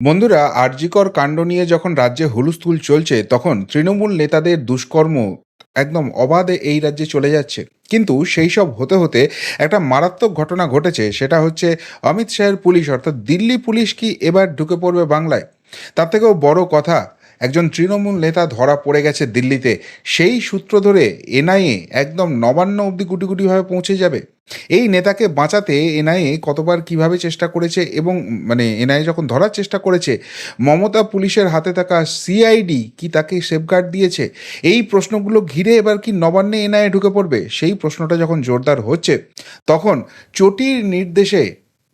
বন্ধুরা, আরজিকর কাণ্ড নিয়ে যখন রাজ্যে হুলস্থুল চলছে, তখন তৃণমূল নেতাদের দুষ্কর্ম একদম অবাধে এই রাজ্যে চলে যাচ্ছে। কিন্তু সেই সব হতে হতে একটা মারাত্মক ঘটনা ঘটেছে, সেটা হচ্ছে অমিত শাহের পুলিশ, অর্থাৎ দিল্লি পুলিশ কি এবার ঢুকে পড়বে বাংলায়? তার থেকেও বড় কথা, একজন তৃণমূল নেতা ধরা পড়ে গেছে দিল্লিতে, সেই সূত্র ধরে এনআইএ একদম নবান্ন অবধি গুটি গুটিভাবে পৌঁছে যাবে। এই নেতাকে বাঁচাতে এনআইএ কতবার কীভাবে চেষ্টা করেছে এবং মানে এনআইএ যখন ধরার চেষ্টা করেছে, মমতা পুলিশের হাতে থাকা সিআইডি কি তাকে সেফগার্ড দিয়েছে? এই প্রশ্নগুলো ঘিরে এবার কি নবান্নে এনআইএ ঢুকে পড়বে? সেই প্রশ্নটা যখন জোরদার হচ্ছে, তখন চটির নির্দেশে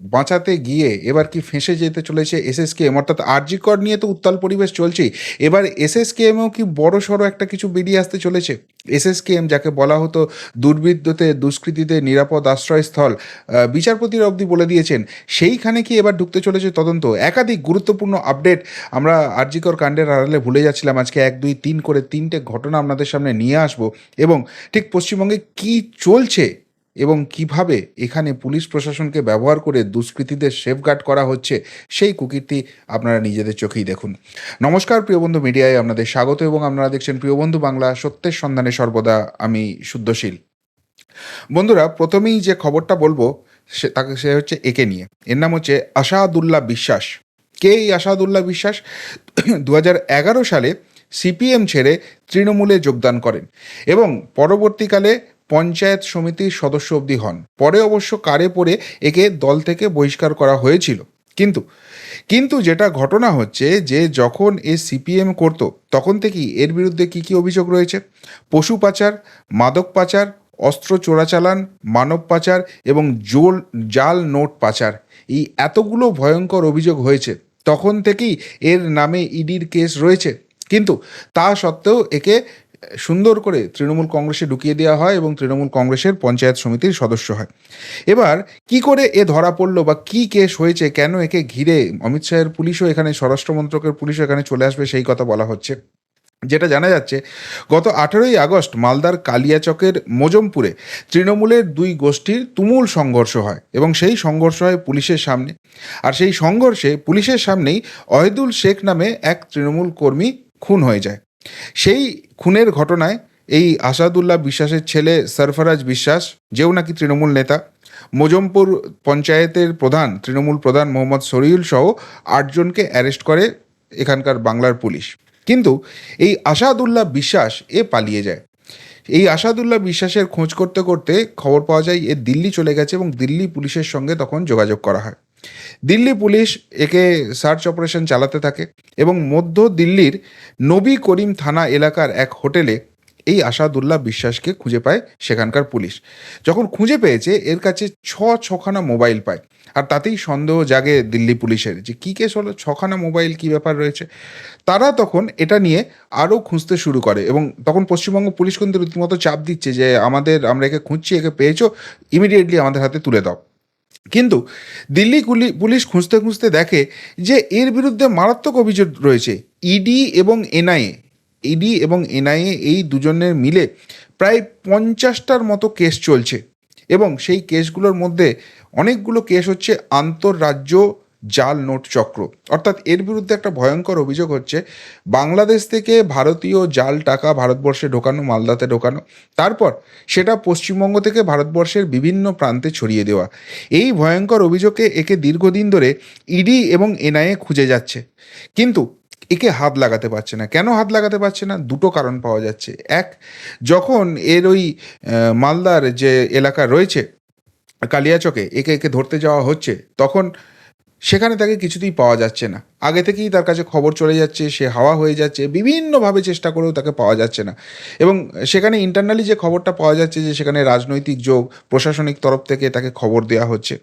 বাঁচাতে গিয়ে এবার কি ফেঁসে যেতে চলেছে এসএসকেএম? অর্থাৎ আরজিকর নিয়ে তো উত্তাল পরিবেশ চলছেই। এবার এসএসকেএমেও কি বড় সড়ো একটা কিছু বেরিয়ে আসতে চলেছে? এসএসকেএম যাকে বলা হতো দুর্বৃত্ততে দুষ্কৃতীতে নিরাপদ আশ্রয়স্থল বিচারপতির অবধি বলে দিয়েছেন। সেইখানে কি এবার ঢুকতে চলেছে তদন্ত? একাধিক গুরুত্বপূর্ণ আপডেট আমরা আরজিকর কাণ্ডের আড়ালে ভুলে যাচ্ছিলাম। আজকে এক, দুই, তিন করে তিনটে ঘটনা আপনাদের সামনে নিয়ে আসব। এবং ঠিক পশ্চিমবঙ্গে কি চলছে? এবং কীভাবে এখানে পুলিশ প্রশাসনকে ব্যবহার করে দুষ্কৃতীদের সেফগার্ড করা হচ্ছে, সেই কুকিরটি আপনারা নিজেদের চোখেই দেখুন। নমস্কার প্রিয় বন্ধু মিডিয়ায়, আপনাদের স্বাগত এবং আপনারা দেখছেন প্রিয় বন্ধু বাংলা সত্যের সন্ধানে সর্বদা আমি শুদ্ধশীল। বন্ধুরা, প্রথমেই যে খবরটা বলব, সে তাকে, সে হচ্ছে একে নিয়ে। এর নাম হচ্ছে আসাদুল্লাহ বিশ্বাস। কে এই আসাদুল্লাহ বিশ্বাস? দু সালে সিপিএম ছেড়ে তৃণমূলে যোগদান করেন এবং পরবর্তীকালে পঞ্চায়েত সমিতির সদস্য অবধি হন। পরে অবশ্য কারে পড়ে একে দল থেকে বহিষ্কার করা হয়েছিল। কিন্তু কিন্তু যেটা ঘটনা হচ্ছে যে যখন এ সিপিএম করতো, তখন থেকেই এর বিরুদ্ধে কি কি অভিযোগ রয়েছে? পশু পাচার, মাদক পাচার, অস্ত্র চোরাচালান, মানব পাচার এবং জোল, জাল নোট পাচার এই এতগুলো ভয়ঙ্কর অভিযোগ হয়েছে। তখন থেকেই এর নামে ইডির কেস রয়েছে। কিন্তু তা সত্ত্বেও একে সুন্দর করে তৃণমূল কংগ্রেসে ঢুকিয়ে দেওয়া হয় এবং তৃণমূল কংগ্রেসের পঞ্চায়েত সমিতির সদস্য হয়। এবার কি করে এ ধরা পড়ল বা কি কেস হয়েছে, কেন একে ঘিরে অমিত শাহের পুলিশও এখানে, স্বরাষ্ট্র মন্ত্রকের পুলিশও এখানে চলে আসবে সেই কথা বলা হচ্ছে। যেটা জানা যাচ্ছে, গত আঠেরোই আগস্ট মালদার কালিয়াচকের মোজমপুরে তৃণমূলের দুই গোষ্ঠীর তুমুল সংঘর্ষ হয় এবং সেই সংঘর্ষ হয় পুলিশের সামনে। আর সেই সংঘর্ষে পুলিশের সামনেই অহেদুল শেখ নামে এক তৃণমূল কর্মী খুন হয়ে যায়। সেই খুনের ঘটনায় এই আসাদুল্লাহ বিশ্বাসের ছেলে সরফরাজ বিশ্বাস, যেও নাকি তৃণমূল নেতা, মোজমপুর পঞ্চায়েতের প্রধান, তৃণমূল প্রধান মোহাম্মদ শরীউল সহ আটজনকে অ্যারেস্ট করে এখানকার বাংলার পুলিশ। কিন্তু এই আসাদুল্লাহ বিশ্বাস এ পালিয়ে যায়। এই আসাদুল্লাহ বিশ্বাসের খোঁজ করতে করতে খবর পাওয়া যায়, এ দিল্লি চলে গেছে এবং দিল্লি পুলিশের সঙ্গে তখন যোগাযোগ করা হয়। দিল্লি পুলিশ একে সার্চ অপারেশন চালাতে থাকে এবং মধ্য দিল্লির নবী করিম থানা এলাকার এক হোটেলে এই আসাদুল্লাহ বিশ্বাসকে খুঁজে পায় সেখানকার পুলিশ। যখন খুঁজে পেয়েছে, এর কাছে ছ ছখানা মোবাইল পায়। আর তাতেই সন্দেহ জাগে দিল্লি পুলিশের যে কী কেস হলো, ছখানা মোবাইল কী ব্যাপার রয়েছে। তারা তখন এটা নিয়ে আরও খুঁজতে শুরু করে এবং তখন পশ্চিমবঙ্গ পুলিশ কিন্তু রীতিমতো চাপ দিচ্ছে যে আমাদের, আমরা একে খুঁজছি, একে পেয়েছ ইমিডিয়েটলি আমাদের হাতে তুলে দাও। কিন্তু দিল্লি পুলিশ খুঁজতে খুঁজতে দেখে যে এর বিরুদ্ধে মারাত্মক অভিযোগ রয়েছে। ইডি এবং এনআইএ ইডি এবং এনআইএ এই দুজনের মিলে প্রায় পঞ্চাশটার মতো কেস চলছে। এবং সেই কেসগুলোর মধ্যে অনেকগুলো কেস হচ্ছে আন্তঃরাজ্য জাল নোট চক্র। অর্থাৎ এর বিরুদ্ধে একটা ভয়ঙ্কর অভিযোগ হচ্ছে, বাংলাদেশ থেকে ভারতীয় জাল টাকা ভারতবর্ষে ঢোকানো, মালদাতে ঢোকানো, তারপর সেটা পশ্চিমবঙ্গ থেকে ভারতবর্ষের বিভিন্ন প্রান্তে ছড়িয়ে দেওয়া। এই ভয়ঙ্কর অভিযোগে একে দীর্ঘদিন ধরে ইডি এবং এনআইএ খুঁজে যাচ্ছে। কিন্তু একে হাত লাগাতে পারছে না। কেন হাত লাগাতে পারছে না? দুটো কারণ পাওয়া যাচ্ছে। এক, যখন এর ওই মালদার যে এলাকা রয়েছে, কালিয়াচকে, একে একে ধরতে যাওয়া হচ্ছে, তখন সেখানে তাকে কিছুতেই পাওয়া যাচ্ছে না। আগে থেকেই তার কাছে খবর চলে যাচ্ছে, সে হাওয়া হয়ে যাচ্ছে, বিভিন্নভাবে চেষ্টা করেও তাকে পাওয়া যাচ্ছে না। এবং সেখানে ইন্টারনালি যে খবরটা পাওয়া যাচ্ছে যে সেখানে রাজনৈতিক যোগ, প্রশাসনিক তরফ থেকে তাকে খবর দেওয়া হচ্ছে।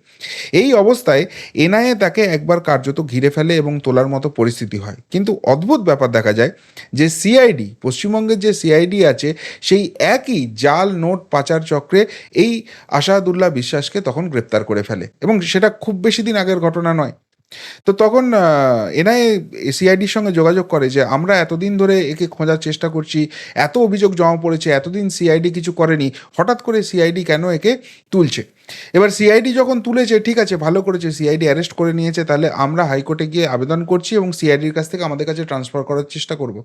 এই অবস্থায় এনআইএ তাকে একবার কার্যত ঘিরে ফেলে এবং তোলার মতো পরিস্থিতি হয়। কিন্তু অদ্ভুত ব্যাপার দেখা যায় যে সিআইডি পশ্চিমবঙ্গের যে সিআইডি আছে, সেই একই জাল, নোট, পাচার চক্রে এই আসাদুল্লাহ বিশ্বাসকে তখন গ্রেপ্তার করে ফেলে। এবং সেটা খুব বেশি দিন আগের ঘটনা নয়। তো তখন এনআইএ সিআইডির সঙ্গে যোগাযোগ করে যে আমরা এতদিন ধরে একে খোঁজার চেষ্টা করছি, এত অভিযোগ জমা পড়েছে, এতদিন সিআইডি কিছু করেনি, হঠাৎ করে সিআইডি কেন একে তুলছে? এবার সিআইডি যখন তুলেছে, ঠিক আছে, ভালো করেছে, সিআইডি অ্যারেস্ট করে নিয়েছে, তাহলে আমরা হাইকোর্টে গিয়ে আবেদন করছি এবং সিআইডির কাছ থেকে আমাদের কাছে ট্রান্সফার করার চেষ্টা করব।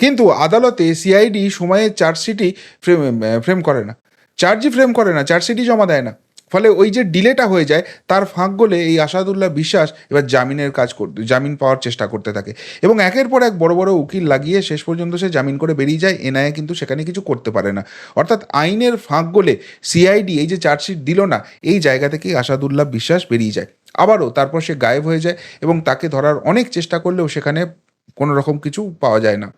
কিন্তু আদালতে সিআইডি সময়ে চার্জশিটই ফ্রেম ফ্রেম করে না। চার্জই ফ্রেম করে না, চার্জশিটই জমা দেয় না। ফলে ওই যে ডিলেটা হয়ে যায়, তার ফাঁক গলে এই আসাদুল্লাহ বিশ্বাস এবার জামিনের কাজ করতে জামিন পাওয়ার চেষ্টা করতে থাকে। এবং একের পর এক বড় বড় উকিল লাগিয়ে শেষ পর্যন্ত সে জামিন করে বেরিয়ে যায়, এনআইএ কিন্তু সেখানে কিছু করতে পারে না। অর্থাৎ আইনের ফাঁক গলে সিআইডি এই যে চার্জশিট দিল না, এই জায়গা থেকেই আসাদুল্লাহ বিশ্বাস বেরিয়ে যায়। আবারও তারপর সে গায়েব হয়ে যায় এবং তাকে ধরার অনেক চেষ্টা করলেও সেখানে কোনো রকম কিছু পাওয়া যায় না।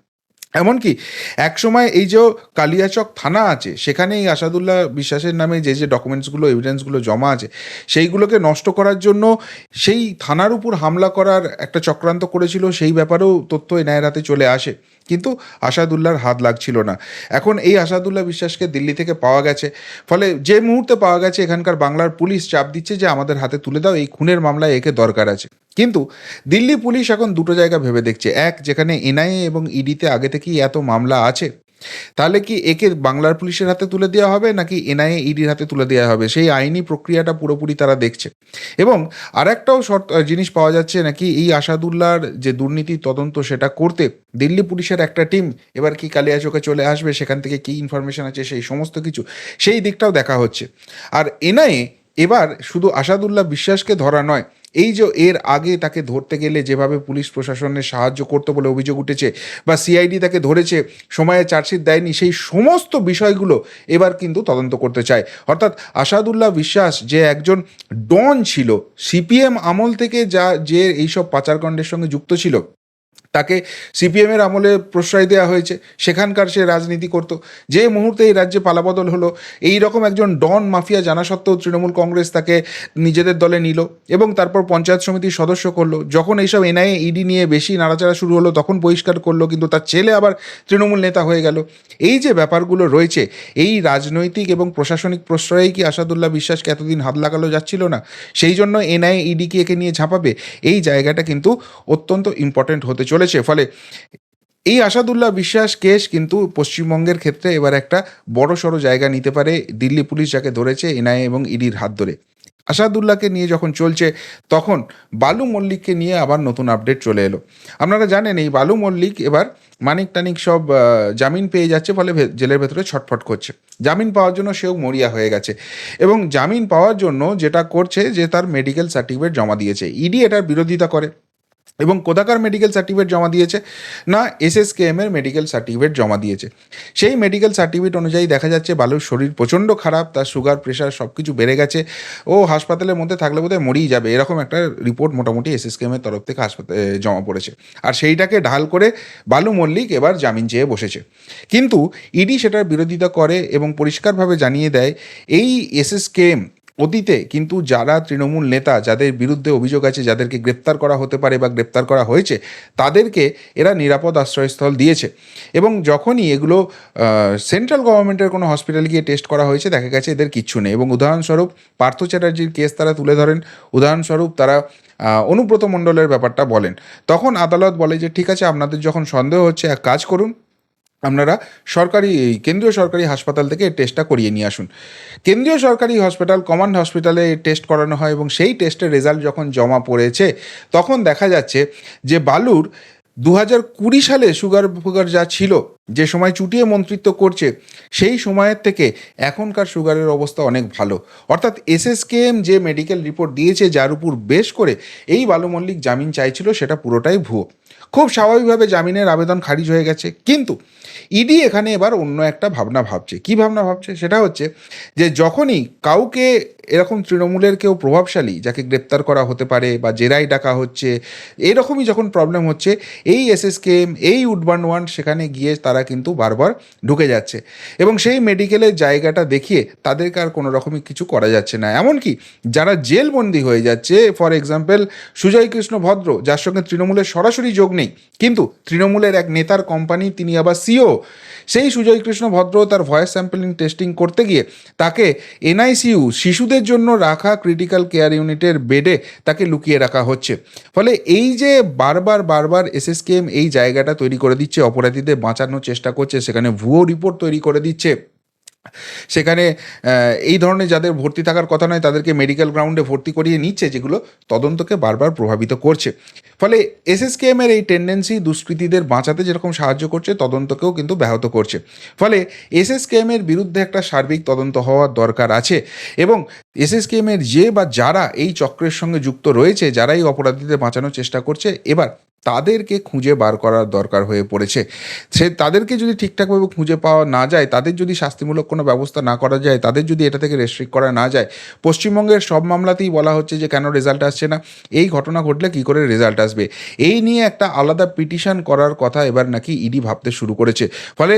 এমনকি একসময় এই যে কালিয়াচক থানা আছে সেখানে এই আসাদুল্লাহ বিশ্বাসের নামে যে যে ডকুমেন্টসগুলো এভিডেন্সগুলো জমা আছে, সেইগুলোকে নষ্ট করার জন্য সেই থানার উপর হামলা করার একটা চক্রান্ত করেছিল, সেই ব্যাপারেও তথ্য এনআইয়ের হাতে চলে আসে। কিন্তু আসাদুল্লাহর হাত লাগছিল না। এখন এই আসাদুল্লাহ বিশ্বাসকে দিল্লি থেকে পাওয়া গেছে। ফলে যে মুহূর্তে পাওয়া গেছে, এখানকার বাংলার পুলিশ চাপ দিচ্ছে যে আমাদের হাতে তুলে দাও, এই খুনের মামলায় একে দরকার আছে। কিন্তু দিল্লি পুলিশ এখন দুটো জায়গা ভেবে দেখছে। এক, যেখানে এনআইএ এবং ইডিতে আগে থেকেই এত মামলা আছে। তাহলে কি একে বাংলার পুলিশের হাতে তুলে দেওয়া হবে নাকি এনআইএ, ইডির হাতে তুলে দেওয়া হবে? সেই আইনি প্রক্রিয়াটা পুরোপুরি তারা দেখছে। এবং আরেকটাও শর্ত জিনিস পাওয়া যাচ্ছে নাকি এই আসাদুল্লাহর যে দুর্নীতি তদন্ত সেটা করতে। দিল্লি পুলিশের একটা টিম, এবার কি কালিয়াচকে চলে আসবে, সেখান থেকে কি ইনফরমেশন আছে, সেই সমস্ত কিছু, সেই দিকটাও দেখা হচ্ছে। আর এনআইএ এবার শুধু আসাদুল্লাহ বিশ্বাসকে ধরা নয়, এই যে এর আগে তাকে ধরতে গেলে যেভাবে পুলিশ প্রশাসনের সাহায্য করতো বলে অভিযোগ উঠেছে বা সিআইডি তাকে ধরেছে, সময়ে চার্জশিট দেয়নি, সেই সমস্ত বিষয়গুলো এবার কিন্তু তদন্ত করতে চায়। অর্থাৎ আসাদুল্লাহ বিশ্বাস যে একজন ডন ছিল, সিপিএম আমল থেকে যা, যে এইসব পাচারকাণ্ডের সঙ্গে যুক্ত ছিল তাকে সিপিএমের আমলে প্রশ্রয় দেওয়া হয়েছে। সেখানকার সে রাজনীতি করত। যে মুহূর্তে এই রাজ্যে পালাবদল হলো, এই রকম একজন ডন মাফিয়া জানা সত্ত্বেও তৃণমূল কংগ্রেস তাকে নিজেদের দলে নিল এবং তারপর পঞ্চায়েত সমিতির সদস্য করল। যখন এইসব এনআইএ, ইডি নিয়ে বেশি নাড়াচাড়া শুরু হলো, তখন বহিষ্কার করল, কিন্তু তার ছেলে আবার তৃণমূল নেতা হয়ে গেল। এই যে ব্যাপারগুলো রয়েছে, এই রাজনৈতিক এবং প্রশাসনিক প্রশ্রয়েই কি আসাদুল্লাহ বিশ্বাসকে এতদিন হাত লাগানো যাচ্ছিল না? সেই জন্য এনআইএ, ইডি কি একে নিয়ে ঝাঁপাবে? এই জায়গাটা কিন্তু অত্যন্ত ইম্পর্টেন্ট হতে চলেছে, ফলে এই আসাদুল্লাহ বিশ্বাস কেস কিন্তু পশ্চিমবঙ্গের ক্ষেত্রে এবার একটা বড় সড়ো জায়গা নিতে পারে। দিল্লি পুলিশ যাকে ধরেছে, এনআইএ এবং ইডির হাত ধরে। আসাদুল্লাহকে নিয়ে যখন চলছে, তখন বালু মল্লিককে নিয়ে আবার নতুন আপডেট চলে এলো। আপনারা জানেন, এই বালু মল্লিক এবার মানিক টানিক সব জামিন পেয়ে যাচ্ছে, ফলে জেলের ভেতরে ছটফট করছে। জামিন পাওয়ার জন্য সেও মরিয়া হয়ে গেছে এবং জামিন পাওয়ার জন্য যেটা করছে যে তার মেডিকেল সার্টিফিকেট জমা দিয়েছে। ইডি এটার বিরোধিতা করে। এবং কোদাকার মেডিকেল সার্টিফিকেট জমা দিয়েছে? না এসএসকেএম এর মেডিকেল সার্টিফিকেট জমা দিয়েছে। সেই মেডিকেল সার্টিফিকেট অনুযায়ী দেখা যাচ্ছে বালুর শরীর প্রচণ্ড খারাপ, তার সুগার প্রেশার সব কিছু বেড়ে গেছে। ও হাসপাতালের মধ্যে থাকলে বোধহয় মরেই যাবে। এরকম একটা রিপোর্ট মোটামুটি এসএসকেএম এর তরফ থেকে হাসপাতালে জমা পড়েছে। আর সেইটাকে ঢাল করে বালু মল্লিক এবার জামিন চেয়ে বসেছে। কিন্তু ইডি সেটার বিরোধিতা করে এবং পরিষ্কারভাবে জানিয়ে দেয়, এই এসএসকেএম অতীতে কিন্তু যারা তৃণমূল নেতা, যাদের বিরুদ্ধে অভিযোগ আছে, যাদেরকে গ্রেপ্তার করা হতে পারে বা গ্রেপ্তার করা হয়েছে, তাদেরকে এরা নিরাপদ আশ্রয়স্থল দিয়েছে। এবং যখনই এগুলো সেন্ট্রাল গভর্নমেন্টের কোনো হসপিটাল গিয়ে টেস্ট করা হয়েছে, দেখা গেছে এদের কিচ্ছু নেই। এবং উদাহরণস্বরূপ পার্থ চ্যাটার্জির কেস তারা তুলে ধরেন। উদাহরণস্বরূপ তারা অনুব্রত মণ্ডলের ব্যাপারটা বলেন। তখন আদালত বলে যে, ঠিক আছে, আপনাদের যখন সন্দেহ হচ্ছে, এক কাজ করুন। আপনারা সরকারি, এই কেন্দ্রীয় সরকারি হাসপাতাল থেকে এই টেস্টটা করিয়ে নিয়ে আসুন। কেন্দ্রীয় সরকারি হসপিটাল কমান্ড হসপিটালে টেস্ট করানো হয় এবং সেই টেস্টের রেজাল্ট যখন জমা পড়েছে, তখন দেখা যাচ্ছে যে বালুর দু হাজার কুড়ি সালে সুগার ফুগার যা ছিল, যে সময় চুটিয়ে মন্ত্রিত্ব করছে, সেই সময়ের থেকে এখনকার সুগারের অবস্থা অনেক ভালো। অর্থাৎ এসএসকেএম যে মেডিকেল রিপোর্ট দিয়েছে, যার উপর বেশ করে এই বালু মল্লিক জামিন চাইছিল, সেটা পুরোটাই ভুয়ো। খুব স্বাভাবিকভাবে জামিনের আবেদন খারিজ হয়ে গেছে। কিন্তু ইডি এখানে এবার অন্য একটা ভাবনা ভাবছে। কি ভাবনা ভাবছে? সেটা হচ্ছে যে যখনই কাউকে এরকম তৃণমূলের কেউ প্রভাবশালী, যাকে গ্রেপ্তার করা হতে পারে বা জেরাই ডাকা হচ্ছে, এরকমই যখন প্রবলেম হচ্ছে, এই এসএসকেএম এই উডবান ওয়ান সেখানে গিয়ে তারা কিন্তু বারবার ঢুকে যাচ্ছে। এবং সেই মেডিকেলের জায়গাটা দেখিয়ে তাদেরকে আর কোনো রকমই কিছু করা যাচ্ছে না। এমনকি যারা জেলবন্দি হয়ে যাচ্ছে ফর এক্সাম্পল সুজয় কৃষ্ণ ভদ্র, যার সঙ্গে তৃণমূলের সরাসরি যোগ নেই। কিন্তু তৃণমূলের এক নেতার কোম্পানি, তিনি আবার সিও। সেই সুজয় কৃষ্ণ ভদ্র তার ভয়েস স্যাম্পলিং টেস্টিং করতে গিয়ে তাকে এনআইসিইউ শিশুদের জন্য রাখা ক্রিটিক্যাল কেয়ার ইউনিটের বেডে তাকে লুকিয়ে রাখা হচ্ছে। ফলে এই যে বারবার বারবার এসএসকেএম এই জায়গাটা তৈরি করে দিচ্ছে, অপরাধীদের বাঁচানোর চেষ্টা করছে, সেখানে ভুয়ো রিপোর্ট তৈরি করে দিচ্ছে সেখানে এই ধরনের যাদের ভর্তি থাকার কথা নয়, তাদেরকে মেডিকেল গ্রাউন্ডে ভর্তি করিয়ে নিচ্ছে, যেগুলো তদন্তকে বারবার প্রভাবিত করছে। ফলে এসএসকেএম এর এই টেন্ডেন্সি দুষ্কৃতীদের বাঁচাতে যেরকম সাহায্য করছে, তদন্তকেও কিন্তু ব্যাহত করছে। ফলে এসএসকেএম এর বিরুদ্ধে একটা সার্বিক তদন্ত হওয়ার দরকার আছে এবং এসএসকেএম এর যে বা যারা এই চক্রের সঙ্গে যুক্ত রয়েছে যারা এই অপরাধীদের বাঁচানোর চেষ্টা করছে, এবার তাদেরকে খুঁজে বার করার দরকার হয়ে পড়েছে। সে তাদেরকে যদি ঠিকঠাকভাবে খুঁজে পাওয়া না যায়, তাদের যদি শাস্তিমূলক কোনো ব্যবস্থা না করা যায়, তাদের যদি এটা থেকে রেস্ট্রিক্ট করা না যায়, পশ্চিমবঙ্গের সব মামলাতেই বলা হচ্ছে যে কেন রেজাল্ট আসছে না। এই ঘটনা ঘটলে কি করে রেজাল্ট আসবে? এই নিয়ে একটা আলাদা পিটিশন করার কথা এবার নাকি ইডি ভাবতে শুরু করেছে। ফলে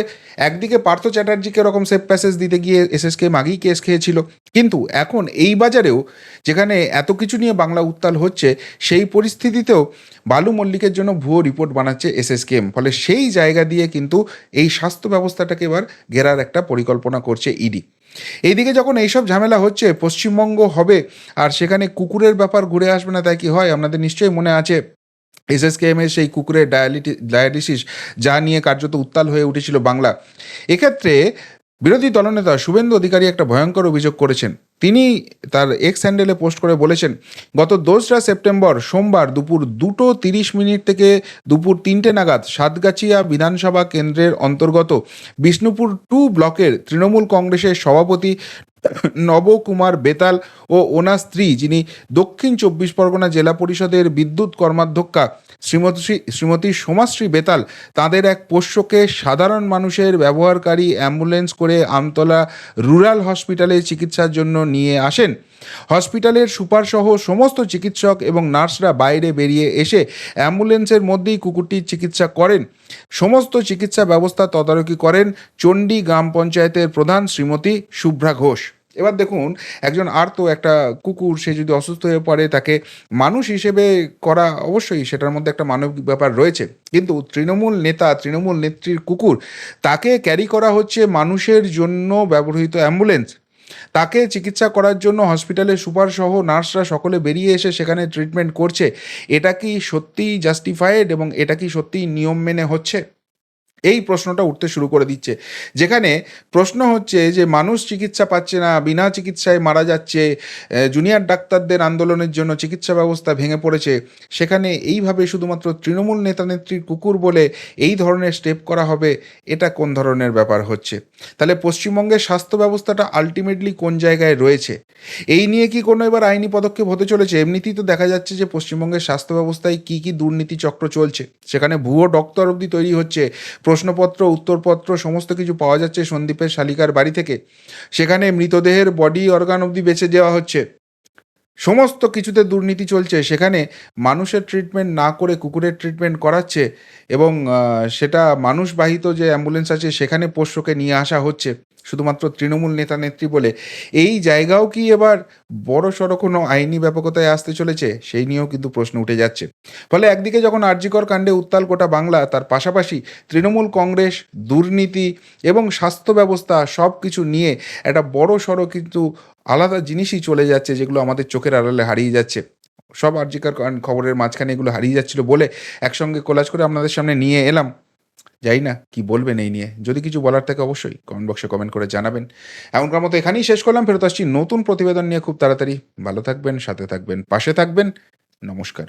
একদিকে পার্থ চ্যাটার্জিকে এরকম সেফ প্যাসেজ দিতে গিয়ে এসএসকে আগেই কেস খেয়েছিল। কিন্তু এখন এই বাজারেও যেখানে এত কিছু নিয়ে বাংলা উত্তাল হচ্ছে, সেই পরিস্থিতিতেও বালু মল্লিকের জন্য ভুয়ো রিপোর্ট বানাচ্ছে এসএসকেএম। ফলে সেই জায়গা দিয়ে কিন্তু এই স্বাস্থ্য ব্যবস্থাটাকে এবার ঘেরার একটা পরিকল্পনা করছে ইডি। এইদিকে যখন এইসব ঝামেলা হচ্ছে, পশ্চিমবঙ্গ হবে, আর সেখানে কুকুরের ব্যাপার ঘুরে আসবে না, তাই কি হয়? আপনাদের নিশ্চয়ই মনে আছে, এসএসকেএম এর সেই কুকুরের ডায়ালিটি ডায়ালিসিস যা নিয়ে কার্যত উত্তাল হয়ে উঠেছিল বাংলা। এক্ষেত্রে বিরোধী দলনেতা শুভেন্দু অধিকারী একটা ভয়ঙ্কর অভিযোগ করেছেন। তিনি তার এক্স হ্যান্ডেলে পোস্ট করে বলেছেন, গত দোসরা সেপ্টেম্বর সোমবার দুপুর দুটো তিরিশ মিনিট থেকে দুপুর তিনটে নাগাদ সাতগাছিয়া বিধানসভা কেন্দ্রের অন্তর্গত বিষ্ণুপুর টু ব্লকের তৃণমূল কংগ্রেসের সভাপতি নবকুমার বেতাল ও ওনার স্ত্রী, যিনি দক্ষিণ চব্বিশ পরগনা জেলা পরিষদের বিদ্যুৎ কর্মাধ্যক্ষা শ্রীমতী শ্রীমতী সোমাশ্রী বেতাল তাদের এক পোষ্যকে সাধারণ মানুষের ব্যবহারকারী অ্যাম্বুলেন্স করে আমতলা রুরাল হসপিটালে চিকিৎসার জন্য নিয়ে আসেন। হসপিটালের সুপারসহ সমস্ত চিকিৎসক এবং নার্সরা বাইরে বেরিয়ে এসে অ্যাম্বুলেন্সের মধ্যেই কুকুরটির চিকিৎসা করেন। সমস্ত চিকিৎসা ব্যবস্থা তদারকি করেন চণ্ডী গ্রাম পঞ্চায়েতের প্রধান শ্রীমতী শুভ্রা ঘোষ। এবার দেখুন, একজন আর তো একটা কুকুর, সে যদি অসুস্থ হয়ে পড়ে, তাকে মানুষ হিসেবে করা অবশ্যই সেটার মধ্যে একটা মানবিক ব্যাপার রয়েছে। কিন্তু তৃণমূল নেতা, তৃণমূল নেত্রীর কুকুর, তাকে ক্যারি করা হচ্ছে মানুষের জন্য ব্যবহৃত অ্যাম্বুলেন্স তাকে চিকিৎসা করার জন্য হসপিটালে সুপার সহ নার্সরা সকলে বেরিয়ে এসে সেখানে ট্রিটমেন্ট করছে। এটা কি সত্যিই জাস্টিফাইড এবং এটা কি সত্যিই নিয়ম মেনে হচ্ছে? এই প্রশ্নটা উঠতে শুরু করে দিচ্ছে। যেখানে প্রশ্ন হচ্ছে যে, মানুষ চিকিৎসা পাচ্ছে না, বিনা চিকিৎসায় মারা যাচ্ছে জুনিয়র ডাক্তারদের আন্দোলনের জন্য চিকিৎসা ব্যবস্থা ভেঙে পড়েছে, সেখানে এইভাবে শুধুমাত্র তৃণমূল নেতা নেত্রীর কুকুর বলে এই ধরনের স্টেপ করা হবে, এটা কোন ধরনের ব্যাপার হচ্ছে? তাহলে পশ্চিমবঙ্গের স্বাস্থ্য ব্যবস্থাটা আলটিমেটলি কোন জায়গায় রয়েছে? এই নিয়ে কি কোনো এবার আইনি পদক্ষেপ হতে চলেছে? এমনিতেই তো দেখা যাচ্ছে যে, পশ্চিমবঙ্গের স্বাস্থ্য ব্যবস্থায় কী কী দুর্নীতি চক্র চলছে। সেখানে ভুয়ো ডক্টর অবধি তৈরি হচ্ছে প্রশ্নপত্র, উত্তরপত্র, সমস্ত কিছু পাওয়া যাচ্ছে সন্দীপের শালিকার বাড়ি থেকে। সেখানে মৃতদেহের বডি অর্গান অবধি বেছে দেওয়া হচ্ছে। সমস্ত কিছুতে দুর্নীতি চলছে, সেখানে মানুষের ট্রিটমেন্ট না করে কুকুরের ট্রিটমেন্ট করাচ্ছে এবং সেটা মানুষবাহিত যে অ্যাম্বুলেন্স আছে, সেখানে পোষ্যকে নিয়ে আসা হচ্ছে, শুধুমাত্র তৃণমূল নেতা নেত্রী বলে। এই জায়গাও কি এবার বড় সড়ো কোনো আইনি ব্যাপকতায় আসতে চলেছে? সেই নিয়েও কিন্তু প্রশ্ন উঠে যাচ্ছে। ফলে একদিকে যখন আরজিকর কাণ্ডে উত্তাল কোটা বাংলা, তার পাশাপাশি তৃণমূল কংগ্রেস, দুর্নীতি এবং স্বাস্থ্য ব্যবস্থা সব কিছু নিয়ে একটা বড় সড়ো কিন্তু আলাদা জিনিসই চলে যাচ্ছে যেগুলো আমাদের চোখের আড়ালে হারিয়ে যাচ্ছে। সব আর্জিকার খবরের মাঝখানে এগুলো হারিয়ে যাচ্ছিল বলে একসঙ্গে কোলাজ করে আপনাদের সামনে নিয়ে এলাম। যাই না, কি বলবেন এই নিয়ে? যদি কিছু বলার থাকে অবশ্যই কমেন্ট বক্সে কমেন্ট করে জানাবেন। এমনকার মতো এখানেই শেষ করলাম। ফেরত আসছি নতুন প্রতিবেদন নিয়ে খুব তাড়াতাড়ি। ভালো থাকবেন, সাথে থাকবেন, পাশে থাকবেন। নমস্কার।